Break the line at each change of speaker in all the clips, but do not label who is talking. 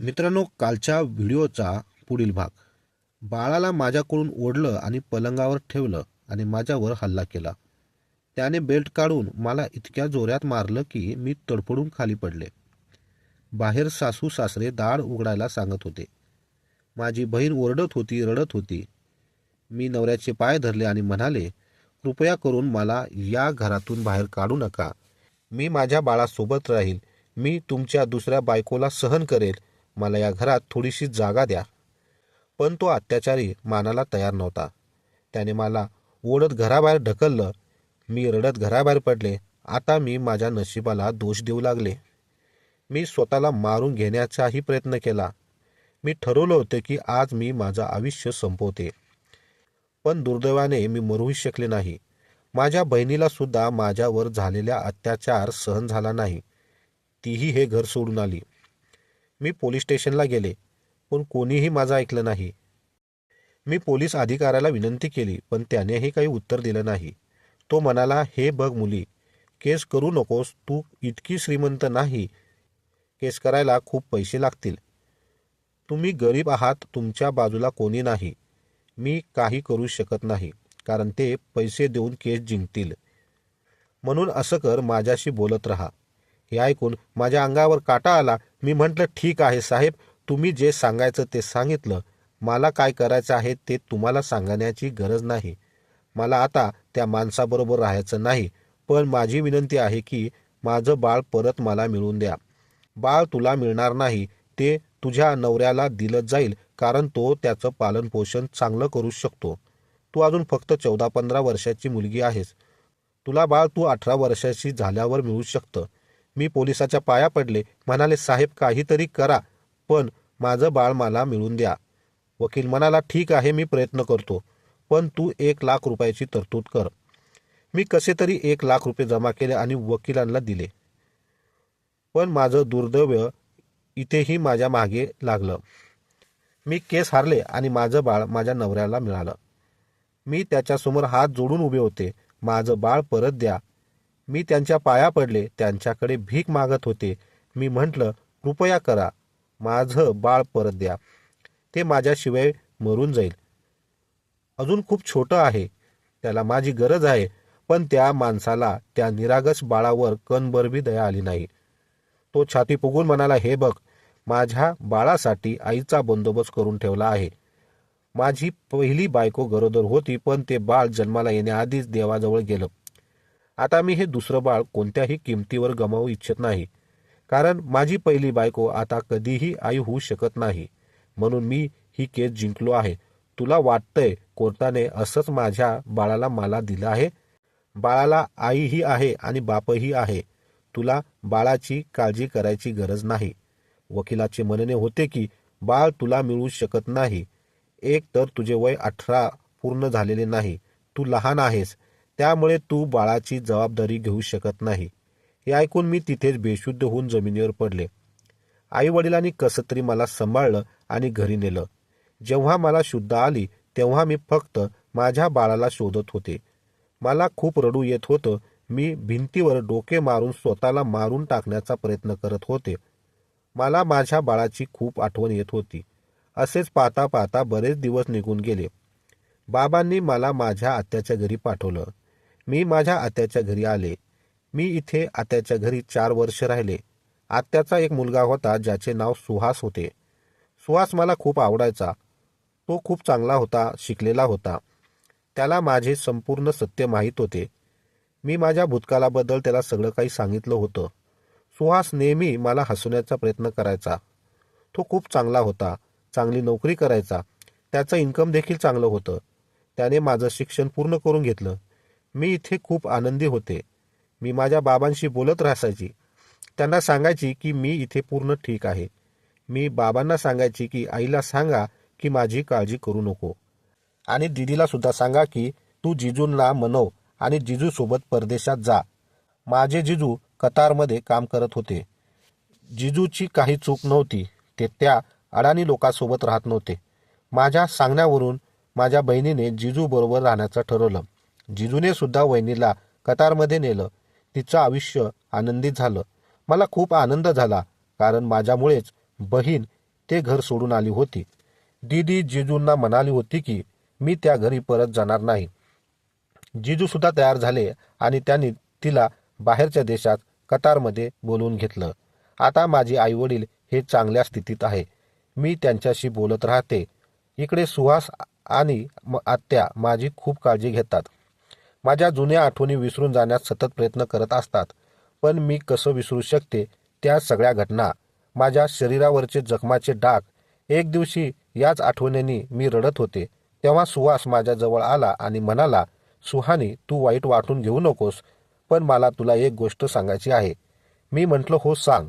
मित्रांनो कालच्या व्हिडिओचा पुढील भाग. बाळाला माझ्याकडून ओढलं आणि पलंगावर ठेवलं आणि माझ्यावर हल्ला केला. त्याने बेल्ट काढून मला इतक्या जोऱ्यात मारलं की मी तडफडून खाली पडले. बाहेर सासू सासरे दाढ उघडायला सांगत होते. माझी बहीण ओरडत होती रडत होती. मी नवऱ्याचे पाय धरले आणि म्हणाले कृपया करून मला या घरातून बाहेर काढू नका. मी माझ्या बाळासोबत राहील मी तुमच्या दुसऱ्या बायकोला सहन करेल. मला या घरात थोडीशी जागा द्या. पण तो अत्याचारी मानाला तयार नव्हता. त्याने मला ओढत घराबाहेर ढकललं. मी रडत घराबाहेर पडले. आता मी माझ्या नशिबाला दोष देऊ लागले. मी स्वतःला मारून घेण्याचाही प्रयत्न केला. मी ठरवलं होतं की आज मी माझं आयुष्य संपवते. पण दुर्दैवाने मी मरूही शकले नाही. माझ्या बहिणीला सुद्धा माझ्यावर झालेल्या अत्याचार सहन झाला नाही. तीही हे घर सोडून आली. मी पोलीस स्टेशनला गेले पण कोणीही माझं ऐकलं नाही. मी पोलीस अधिकाऱ्याला विनंती केली पण त्यानेही काही उत्तर दिलं नाही. तो म्हणाला हे बघ मुली केस करू नकोस तू इतकी श्रीमंत नाही. केस करायला खूप पैसे लागतील. तुम्ही गरीब आहात तुमच्या बाजूला कोणी नाही. मी काही करू शकत नाही कारण ते पैसे देऊन केस जिंकतील. म्हणून असं कर माझ्याशी बोलत राहा. हे ऐकून माझ्या अंगावर काटा आला मी म्हटलं ठीक आहे साहेब तुम्ही जे सांगायचं ते सांगितलं. मला काय करायचं आहे ते तुम्हाला सांगण्याची गरज नाही. मला आता त्या माणसाबरोबर राहायचं नाही. पण माझी विनंती आहे की माझं बाळ परत मला मिळवून द्या. बाळ तुला मिळणार नाही. ते तुझ्या नवऱ्याला दिलं जाईल कारण तो त्याचं पालनपोषण चांगलं करू शकतो. तू अजून फक्त चौदा पंधरा वर्षाची मुलगी आहेस. तुला बाळ तू अठरा वर्षाची झाल्यावर मिळू शकतं. मी पोलिसाच्या पाया पडले. म्हणाले साहेब काहीतरी करा पण माझं बाळ मला मिळून द्या. वकील म्हणाला ठीक आहे मी प्रयत्न करतो पण तू एक लाख रुपयाची तरतूद कर. मी कसे तरी एक लाख रुपये जमा केले आणि वकिलांना दिले. पण माझं दुर्दैव इथेही माझ्या मागे लागलं. मी केस हारले आणि माझं बाळ माझ्या नवऱ्याला मिळालं. मी त्याच्यासमोर हात जोडून उभे होते. माझं बाळ परत द्या मी त्यांच्या पाया पडले त्यांच्याकडे भीक मागत होते. मी म्हटलं कृपया करा माझं बाळ परत द्या. ते माझ्याशिवाय मरून जाईल. अजून खूप छोटं आहे त्याला माझी गरज आहे पण त्या माणसाला त्या निरागस बाळावर कणबरबी दया आली नाही. तो छाती फुगून म्हणाला हे बघ माझ्या बाळासाठी आईचा बंदोबस्त करून ठेवला आहे. माझी पहिली बायको गरोदर होती पण ते बाळ जन्माला येण्याआधीच देवाजवळ गेलं. आता मी हे दुसरं बाळ कोणत्याही किमतीवर गमावू इच्छित नाही. कारण माझी पहिली बायको आता कधीही आई होऊ शकत नाही. म्हणून मी ही केस जिंकलो आहे. तुला वाटतंय कोर्टाने असंच माझ्या बाळाला मला दिलं आहे? बाळाला आईही आहे आणि बापही आहे. तुला बाळाची काळजी करायची गरज नाही. वकिलाचे म्हणणे होते की बाळ तुला मिळू शकत नाही. एक तर तुझे वय अठरा पूर्ण झालेले नाही. तू लहान आहेस. त्यामुळे तू बाळाची जबाबदारी घेऊ शकत नाही. हे ऐकून मी तिथेच बेशुद्ध होऊन जमिनीवर पडले. आई वडिलांनी कसं तरी मला सांभाळलं आणि घरी नेलं. जेव्हा मला शुद्ध आली तेव्हा मी फक्त माझ्या बाळाला शोधत होते. मला खूप रडू येत होतं. मी भिंतीवर डोके मारून स्वतःला मारून टाकण्याचा प्रयत्न करत होते. मला माझ्या बाळाची खूप आठवण येत होती. असेच पाहता पाहता बरेच दिवस निघून गेले. बाबांनी मला माझ्या आत्याच्या घरी पाठवलं. मी माझ्या आत्याच्या घरी आले. मी इथे आत्याच्या घरी चार वर्ष राहिले. आत्याचा एक मुलगा होता ज्याचे नाव सुहास होते. सुहास मला खूप आवडायचा. तो खूप चांगला होता शिकलेला होता. त्याला माझे संपूर्ण सत्य माहीत होते. मी माझ्या भूतकालाबद्दल त्याला सगळं काही सांगितलं होतं. सुहास नेहमी मला हसवण्याचा प्रयत्न करायचा. तो खूप चांगला होता चांगली नोकरी करायचा. त्याचं इन्कम देखील चांगलं होतं. त्याने माझं शिक्षण पूर्ण करून घेतलं. मी इथे खूप आनंदी होते. मी माझ्या बाबांशी बोलत राहायची. त्यांना सांगायची की मी इथे पूर्ण ठीक आहे. मी बाबांना सांगायची की आईला सांगा की माझी काळजी करू नको. आणि दिदीला सुद्धा सांगा की तू जिजूंना मनव आणि जिजूसोबत परदेशात जा. माझे जिजू कतारमध्ये काम करत होते. जिजूची काही चूक नव्हती. ते त्या अडाणी लोकांसोबत राहत नव्हते. माझ्या सांगण्यावरून माझ्या बहिणीने जिजूबरोबर राहण्याचं ठरवलं. जिजूने सुद्धा वहिनीला कतारमध्ये नेलं. तिचं आयुष्य आनंदित झालं. मला खूप आनंद झाला कारण माझ्यामुळेच बहीण ते घर सोडून आली होती. दीदी जिजूंना म्हणाली होती की मी त्या घरी परत जाणार नाही. जिजू सुद्धा तयार झाले आणि त्यांनी तिला बाहेरच्या देशात कतारमध्ये बोलवून घेतलं. आता माझे आईवडील हे चांगल्या स्थितीत आहे. मी त्यांच्याशी बोलत राहते. इकडे सुहास आणि म- आत्या माझी खूप काळजी घेतात. माझ्या जुन्या आठवणी विसरून जाण्यास सतत प्रयत्न करत असतात. पण मी कसं विसरू शकते त्या सगळ्या घटना? माझ्या शरीरावरचे जखमाचे डाग. एक दिवशी याच आठवणींनी मी रडत होते. तेव्हा सुहास माझ्याजवळ आला आणि म्हणाला सुहानी तू वाईट वाटून घेऊ नकोस पण मला तुला एक गोष्ट सांगायची आहे. मी म्हटलं हो सांग.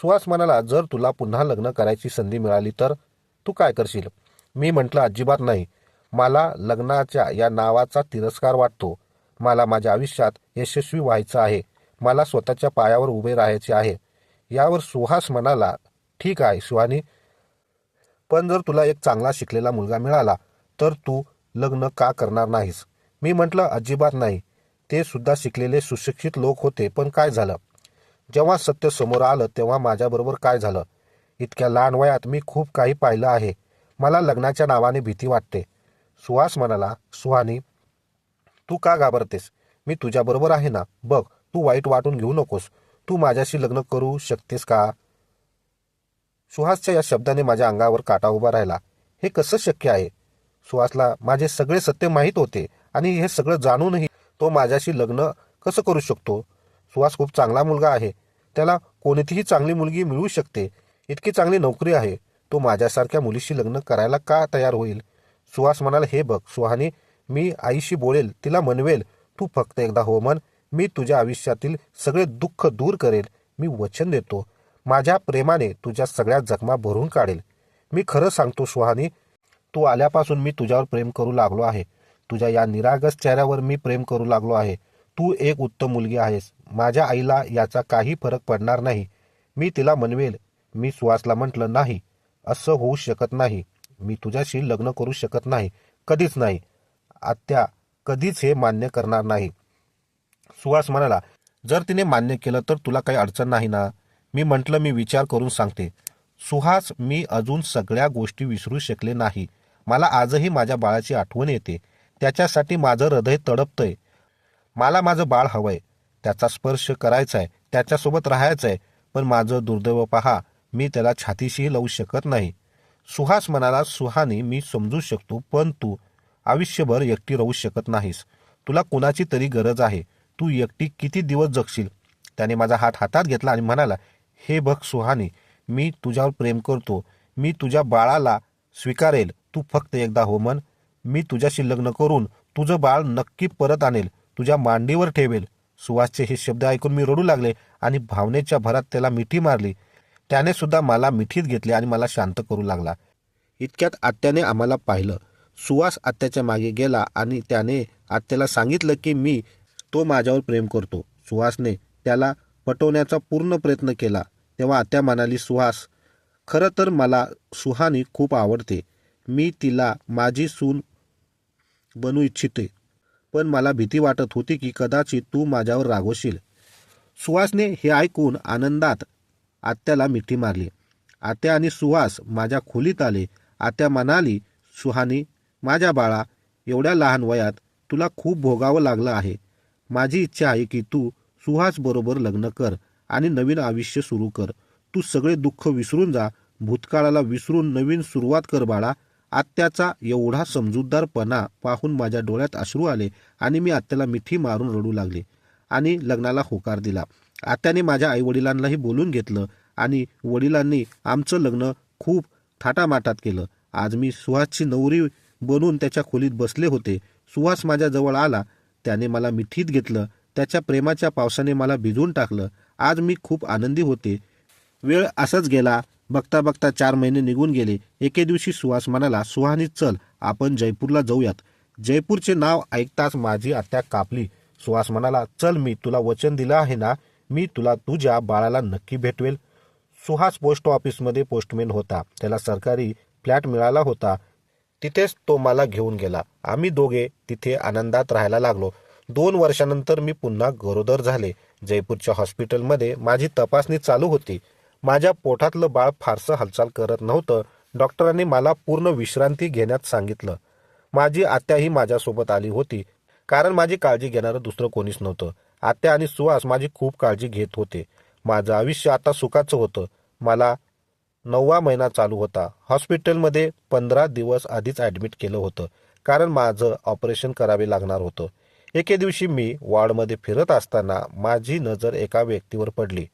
सुहास म्हणाला जर तुला पुन्हा लग्न करायची संधी मिळाली तर तू काय करशील? मी म्हटलं अजिबात नाही. मला लग्नाच्या या नावाचा तिरस्कार वाटतो. मला माझ्या आयुष्यात यशस्वी व्हायचं आहे. मला स्वतःच्या पायावर उभे राहायचे आहे. यावर सुहास म्हणाला ठीक आहे सुहानी पण जर तुला एक चांगला शिकलेला मुलगा मिळाला तर तू लग्न का करणार नाहीस? मी म्हटलं अजिबात नाही. ते सुद्धा शिकलेले सुशिक्षित लोक होते पण काय झालं? जेव्हा सत्य समोर आलं तेव्हा माझ्याबरोबर काय झालं? इतक्या लहान वयात मी खूप काही पाहिलं आहे. मला लग्नाच्या नावाने भीती वाटते. सुहास म्हणाला सुहानी तू का घाबरतेस? मी तुझ्याबरोबर आहे ना? बघ तू वाईट वाटून घेऊ नकोस. तू माझ्याशी लग्न करू शकतेस का? सुहासच्या या शब्दाने माझ्या अंगावर काटा उभा राहिला. हे कसं शक्य आहे? सुहासला माझे सगळे सत्य माहीत होते आणि हे सगळं जाणूनही तो माझ्याशी लग्न कसं करू शकतो? सुहास खूप चांगला मुलगा आहे. त्याला कोणतीही चांगली मुलगी मिळू शकते. इतकी चांगली नोकरी आहे. तो माझ्यासारख्या मुलीशी लग्न करायला का तयार होईल? सुहास म्हणाला हे बघ सुहानी मी आईशी बोलेल तिला म्हणवेल तू फक्त एकदा हो मन मी तुझ्या आयुष्यातील सगळे दुःख दूर करेल. मी वचन देतो. माझ्या प्रेमाने तुझ्या सगळ्या जखमा भरून काढेल. मी खरं सांगतो सुहानी तू आल्यापासून मी तुझ्यावर प्रेम करू लागलो आहे. तुझ्या या निरागस चेहऱ्यावर मी प्रेम करू लागलो आहे. तू एक उत्तम मुलगी आहेस. माझ्या आईला याचा काही फरक पडणार नाही. मी तिला म्हणवेल मी सुहासला म्हटलं नाही असं होऊ शकत नाही. मी तुझ्याशी लग्न करू शकत नाही कधीच नाही. आत्या कधीच हे मान्य करणार नाही. सुहास म्हणाला जर तिने मान्य केलं तर तुला काही अडचण नाही ना? मी म्हटलं मी विचार करून सांगते. सुहास मी अजून सगळ्या गोष्टी विसरू शकले नाही. मला आजही माझ्या बाळाची आठवण येते. त्याच्यासाठी माझं हृदय तडपतंय. मला माझं बाळ हवंय. त्याचा स्पर्श करायचा आहे त्याच्यासोबत राहायचं आहे पण माझं दुर्दैव पहा मी त्याला छातीशीही लावू शकत नाही. सुहास म्हणाला सुहानी मी समजू शकतो पण तू आयुष्यभर एकटी राहू शकत नाहीस. तुला कुणाची तरी गरज आहे. तू एकटी किती दिवस जगशील? त्याने माझा हात हातात घेतला आणि म्हणाला हे बघ सुहानी मी तुझ्यावर प्रेम करतो. मी तुझ्या बाळाला स्वीकारेल. तू फक्त एकदा हो मन मी तुझ्याशी लग्न करून तुझं बाळ नक्की परत आणेल. तुझ्या मांडीवर ठेवेल. सुहासचे हे शब्द ऐकून मी रडू लागले आणि भावनेच्या भरात त्याला मिठी मारली. त्याने सुद्धा मला मिठीत घेतले आणि मला शांत करू लागला. इतक्यात आत्याने आम्हाला पाहिलं. सुहास आत्याच्या मागे गेला आणि त्याने आत्याला सांगितलं की मी तो माझ्यावर प्रेम करतो. सुहासने त्याला पटवण्याचा पूर्ण प्रयत्न केला. तेव्हा आत्या म्हणाली सुहास खरं तर मला सुहानी खूप आवडते. मी तिला माझी सून बनू इच्छिते. पण मला भीती वाटत होती की कदाचित तू माझ्यावर रागवशील. सुहासने हे ऐकून आनंदात आत्याला मिठी मारली. आत्या आणि सुहास माझ्या खोलीत आले. आत्या म्हणाली सुहानी माझ्या बाळा एवढ्या लहान वयात तुला खूप भोगावं लागलं आहे. माझी इच्छा आहे की तू सुहास बरोबर लग्न कर आणि नवीन आयुष्य सुरू कर. तू सगळे दुःख विसरून जा भूतकाळाला विसरून नवीन सुरुवात कर बाळा. आत्याचा एवढा समजूतदारपणा पाहून माझ्या डोळ्यात अश्रू आले आणि मी आत्याला मिठी मारून रडू लागले आणि लग्नाला होकार दिला. आत्याने माझ्या आईवडिलांनाही बोलून घेतलं आणि वडिलांनी आमचं लग्न खूप थाटामाटात केलं. आज मी सुहासची नवरी बनून त्याच्या खोलीत बसले होते. सुहास माझ्याजवळ आला. त्याने मला मिठीत घेतलं. त्याच्या प्रेमाच्या पावसाने मला भिजवून टाकलं. आज मी खूप आनंदी होते. वेळ असंच गेला. बघता बघता चार महिने निघून गेले. एके दिवशी सुहास म्हणाला सुहानी चल आपण जयपूरला जाऊयात. जयपूरचे नाव ऐकताच माझी आत्या कापली. सुहास म्हणाला चल मी तुला वचन दिलं आहे ना? मी तुला तुझ्या बाळाला नक्की भेटवेल. सुहास पोस्ट ऑफिसमध्ये पोस्टमॅन होता. त्याला सरकारी फ्लॅट मिळाला होता. तिथेच तो मला घेऊन गेला. आम्ही दोघे तिथे आनंदात राहायला लागलो. दोन वर्षानंतर मी पुन्हा गरोदर झाले. जयपूरच्या हॉस्पिटलमध्ये माझी तपासणी चालू होती. माझ्या पोटातलं बाळ फारसं हालचाल करत नव्हतं. डॉक्टरांनी मला पूर्ण विश्रांती घेण्यात सांगितलं. माझी आत्याही माझ्यासोबत आली होती. कारण माझी काळजी घेणारं दुसरं कोणीच नव्हतं. आत्या आणि सुहास माझी खूप काळजी घेत होते. माझं आयुष्य आता सुखाचं होतं. मला नववा महिना चालू होता. हॉस्पिटलमध्ये पंधरा दिवस आधीच ॲडमिट केलं होतं. कारण माझं ऑपरेशन करावे लागणार होतं. एके दिवशी मी वॉर्डमध्ये फिरत असताना माझी नजर एका व्यक्तीवर पडली.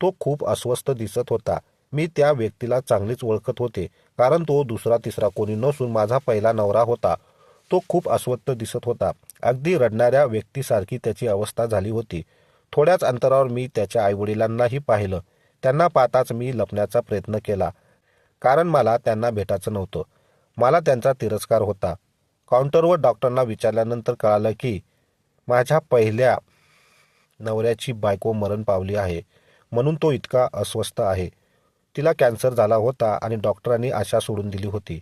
तो खूप अस्वस्थ दिसत होता. मी त्या व्यक्तीला चांगलीच ओळखत होते. कारण तो दुसरा तिसरा कोणी नसून माझा पहिला नवरा होता. तो खूप अस्वस्थ दिसत होता. अगदी रडणाऱ्या व्यक्तीसारखी त्याची अवस्था झाली होती. थोड्याच अंतरावर मी त्याच्या आईवडिलांनाही पाहिलं. त्यांना पाहताच मी लपण्याचा प्रयत्न केला. कारण मला त्यांना भेटायचं नव्हतं. मला त्यांचा तिरस्कार होता. काउंटरवर डॉक्टरांना विचारल्यानंतर कळालं की माझ्या पहिल्या नवऱ्याची बायको मरण पावली आहे. म्हणून तो इतका अस्वस्थ आहे. तिला कॅन्सर झाला होता आणि डॉक्टरांनी आशा सोडून दिली होती.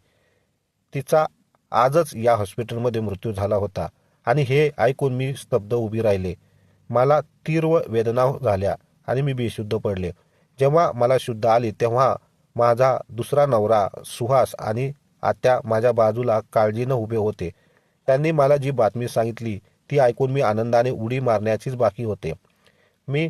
तिचा आजच या हॉस्पिटलमध्ये मृत्यू झाला होता. आणि हे ऐकून मी स्तब्ध उभी राहिले. मला तीव्र वेदना झाल्या आणि मी बेशुद्ध पडले. जेव्हा मला शुद्ध आली तेव्हा माझा दुसरा नवरा सुहास आणि आत्या माझ्या बाजूला काळजीनं उभे होते. त्यांनी मला जी बातमी सांगितली ती ऐकून मी आनंदाने उडी मारण्याचीच बाकी होते. मी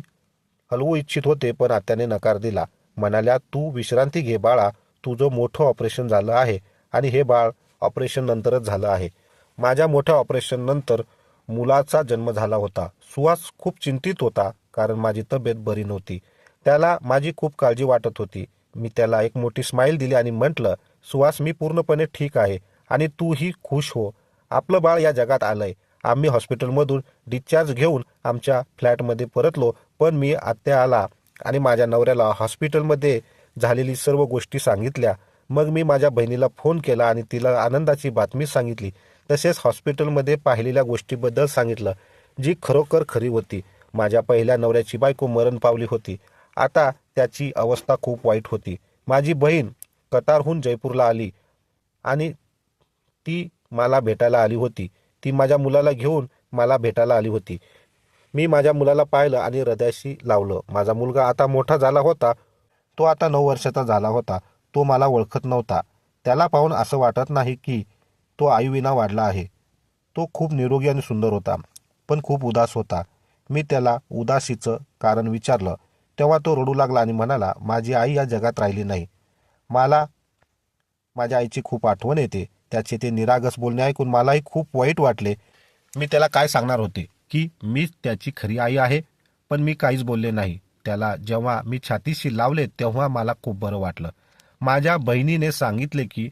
हलवू इच्छित होते पण आत्याने नकार दिला. म्हणाल्या तू विश्रांती घे बाळा. तुझं मोठं ऑपरेशन झालं आहे आणि हे बाळ ऑपरेशन नंतरच झालं आहे. माझ्या मोठ्या ऑपरेशननंतर मुलाचा जन्म झाला होता. सुहास खूप चिंतित होता कारण माझी तब्येत बरी नव्हती. त्याला माझी खूप काळजी वाटत होती. मी त्याला एक मोठी स्माईल दिली आणि म्हटलं सुहास मी पूर्णपणे ठीक आहे आणि तूही खुश हो. आपलं बाळ या जगात आलंय. आम्ही हॉस्पिटलमधून डिस्चार्ज घेऊन आमच्या फ्लॅटमध्ये परतलो पण मी आत्या आला आणि माझ्या नवऱ्याला हॉस्पिटलमध्ये झालेली सर्व गोष्टी सांगितल्या. मग मी माझ्या बहिणीला फोन केला आणि तिला आनंदाची बातमी सांगितली. तसेच हॉस्पिटलमध्ये पाहिलेल्या गोष्टीबद्दल सांगितलं जी खरोखर खरी होती. माझ्या पहिल्या नवऱ्याची बायको मरण पावली होती. आता त्याची अवस्था खूप वाईट होती. माझी बहीण कतारहून जयपूरला आली आणि ती मला भेटायला आली होती. ती माझ्या मुलाला घेऊन मला भेटायला आली होती. मी माझ्या मुलाला पाहिलं आणि हृदयाशी लावलं. माझा मुलगा आता मोठा झाला होता. तो आता नऊ वर्षाचा झाला होता. तो मला ओळखत नव्हता. त्याला पाहून असं वाटत नाही की तो आईविना वाढला आहे. तो खूप निरोगी आणि सुंदर होता पण खूप उदास होता. मी त्याला उदासीचं कारण विचारलं. तेव्हा तो रडू लागला आणि म्हणाला माझी आई या जगात राहिली नाही. मला माझ्या आईची खूप आठवण येते. त्याचे ते निरागस बोलणे ऐकून मलाही खूप वाईट वाटले. मी त्याला काय सांगणार होते? की मीच त्याची खरी आई आहे पण मी काहीच बोलले नाही. त्याला जेव्हा मी छातीशी लावले तेव्हा मला खूप बरं वाटलं. माझ्या बहिणीने सांगितले की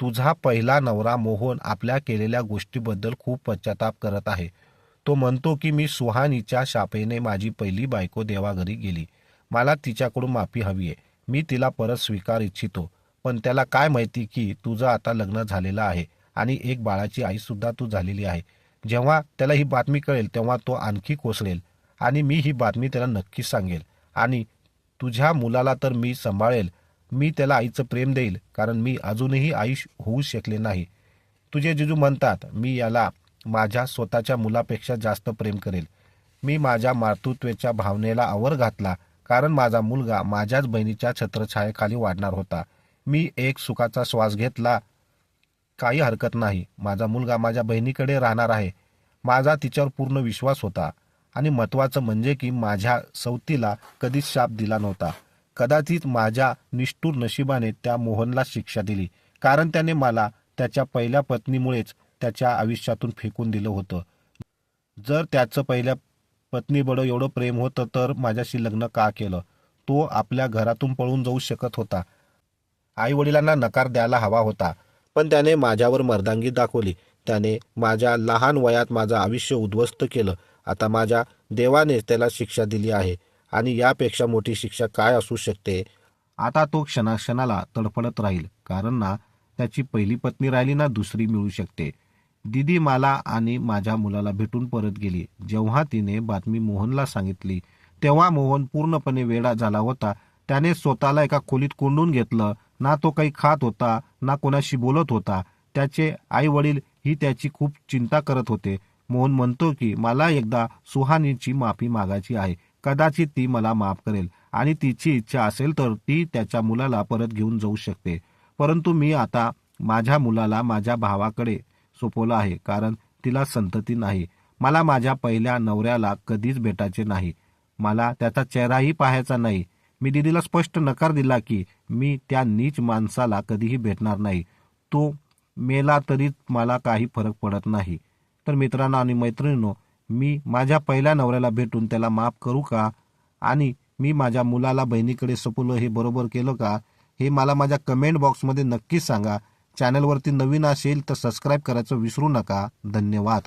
तुझा पहिला नवरा मोहन आपल्या केलेल्या गोष्टीबद्दल खूप पश्चाताप करत आहे. तो म्हणतो की मी सुहानीच्या शापेने माझी पहिली बायको देवाघरी गेली. मला तिच्याकडून माफी हवी आहे. मी तिला परत स्वीकार इच्छितो. पण त्याला काय माहिती की तुझं आता लग्न झालेलं आहे आणि एक बाळाची आईसुद्धा तू झालेली आहे. जेव्हा त्याला ही बातमी कळेल तेव्हा तो आणखी कोसळेल आणि मी ही बातमी त्याला नक्कीच सांगेल. आणि तुझ्या मुलाला तर मी सांभाळेल मी त्याला आईचं प्रेम देईल कारण मी अजूनही आई होऊ शकले नाही. तुझे जिजू म्हणतात मी याला माझ्या स्वतःच्या मुलापेक्षा जास्त प्रेम करेल. मी माझ्या मातृत्वेच्या भावनेला आवर घातला कारण माझा मुलगा माझ्याच बहिणीच्या छत्रछायेखाली वाढणार होता. मी एक सुखाचा श्वास घेतला काही हरकत नाही. माझा मुलगा माझ्या बहिणीकडे राहणार आहे. माझा तिच्यावर पूर्ण विश्वास होता. आणि महत्त्वाचं म्हणजे की माझ्या सवतीला कधीच शाप दिला नव्हता. कदाचित माझ्या निष्ठूर नशिबाने त्या मोहनला शिक्षा दिली. कारण त्याने मला त्याच्या पहिल्या पत्नीमुळेच त्याच्या आयुष्यातून फेकून दिलं होतं. जर त्याचं पहिल्या पत्नीबडं एवढं प्रेम होतं तर माझ्याशी लग्न का केलं? तो आपल्या घरातून पळून जाऊ शकत होता. आई वडिलांना नकार द्यायला हवा होता. पण त्याने माझ्यावर मर्दांगी दाखवली. त्याने माझ्या लहान वयात माझं आयुष्य उद्ध्वस्त केलं. आता माझ्या देवाने त्याला शिक्षा दिली आहे. आणि यापेक्षा मोठी शिक्षा काय असू शकते? आता तो क्षणाक्षणाला तडफडत राहील कारण ना त्याची पहिली पत्नी राहिली ना दुसरी मिळू शकते. दिदी मला आणि माझ्या मुलाला भेटून परत गेली. जेव्हा तिने बातमी मोहनला सांगितली तेव्हा मोहन पूर्णपणे वेडा झाला होता. त्याने स्वतःला एका खोलीत कोंडून घेतलं. ना तो काही खात होता ना कोणाशी बोलत होता. त्याचे आई वडील ही त्याची खूप चिंता करत होते. मोहन म्हणतो की मला एकदा सुहानीची माफी मागायची आहे. कदाचित ती मला माफ करेल आणि तिची इच्छा असेल तर ती त्याच्या मुलाला परत घेऊन जाऊ शकते. परंतु मी आता माझ्या मुलाला माझ्या भावाकडे सोपवलं आहे कारण तिला संतती नाही. मला माझ्या पहिल्या नवऱ्याला कधीच भेटायचे नाही. मला त्याचा चेहराही पाहायचा नाही. मी दिदीला स्पष्ट नकार दिला की मी त्या नीच माणसाला कधीही भेटणार नाही. तो मेला तरी मला काही फरक पडत नाही. तर मित्रांनो आणि मैत्रिणींनो मी माझ्या पहिल्या नवऱ्याला भेटून त्याला माफ करू का? आणि मी माझ्या मुलाला बहिणीकडे सोपवलं हे बरोबर केलं का? हे मला माझ्या कमेंट बॉक्समध्ये नक्कीच सांगा. चॅनलवरती नवीन असेल तर सबस्क्राईब करायचं विसरू नका. धन्यवाद.